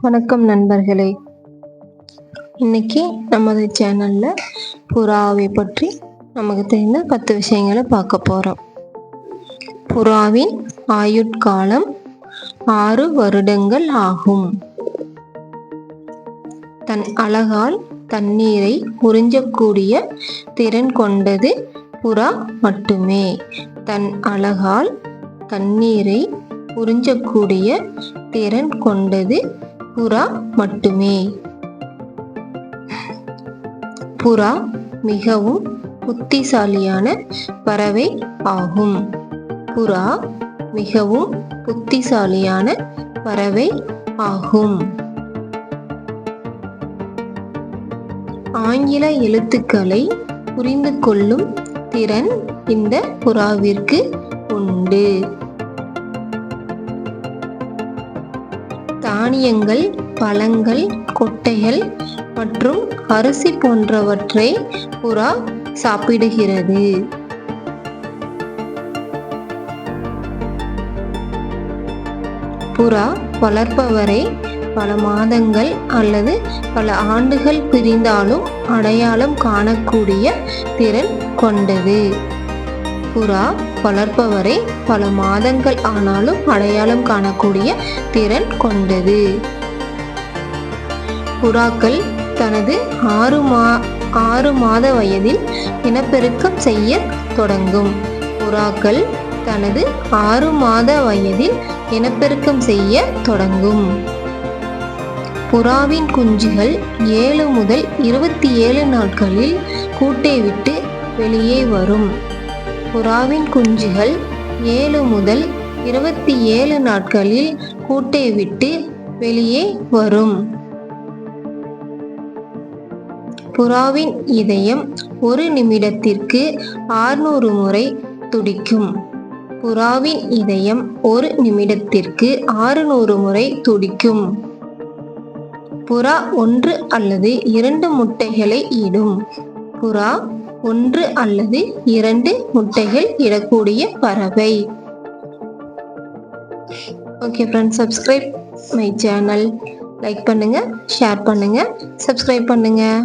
வணக்கம் நண்பர்களே. இன்னைக்கு நமது சேனல்ல புறாவை பற்றி நமக்கு தெரிந்த பத்து விஷயங்களை பார்க்க போறோம். புறாவின் ஆயுட்காலம் ஆறு வருடங்கள் ஆகும். தன் அழகால் தண்ணீரை உறிஞ்சக்கூடிய திறன் கொண்டது புறா மட்டுமே. தன் அழகால் தண்ணீரை உறிஞ்சக்கூடிய திறன் கொண்டது புறா மட்டுமே. புறா மிகவும் புத்திசாலியான பறவை ஆகும். புறா மிகவும் புத்திசாலியான பறவை ஆகும். ஆங்கில எழுத்துக்களை புரிந்து கொள்ளும் திறன் இந்த புறாவிற்கு உண்டு. தானியங்கள் பழங்கள் கொட்டைகள் மற்றும் அரிசி போன்றவற்றை புறா சாப்பிடுகிறது. புறா வளர்ப்பவரை பல மாதங்கள் அல்லது பல ஆண்டுகள் பிரிந்தாலும் அடையாளம் காணக்கூடிய திறன் கொண்டது. புறா வளர்ப்பவரை பல மாதங்கள் ஆனாலும் அடையாளம் காணக்கூடிய திறன் கொண்டது. புறாக்கள் தனது ஆறு மா ஆறு மாத வயதில் இனப்பெருக்கம் செய்ய தொடங்கும். புறாக்கள் தனது ஆறு மாத வயதில் இனப்பெருக்கம் செய்ய தொடங்கும். புறாவின் குஞ்சுகள் ஏழு முதல் இருபத்தி ஏழு நாட்களில் கூட்டை விட்டு வெளியே வரும். புறாவின் குஞ்சுகள் ஏழு முதல் இருபத்தி ஏழு நாட்களில் கூட்டை விட்டு வெளியே வரும். புறாவின் இதயம் ஒரு நிமிடத்திற்கு ஆறுநூறு முறை துடிக்கும். புறாவின் இதயம் ஒரு நிமிடத்திற்கு ஆறுநூறு முறை துடிக்கும். புறா ஒன்று அல்லது இரண்டு முட்டைகளை இடும் புறா ஒன்று அல்லது இரண்டு முட்டைகள் இடக்கூடிய பறவை. Okay friends subscribe my channel like பண்ணுங்கள் ஷேர் பண்ணுங்கள் சப்ஸ்கிரைப் பண்ணுங்கள்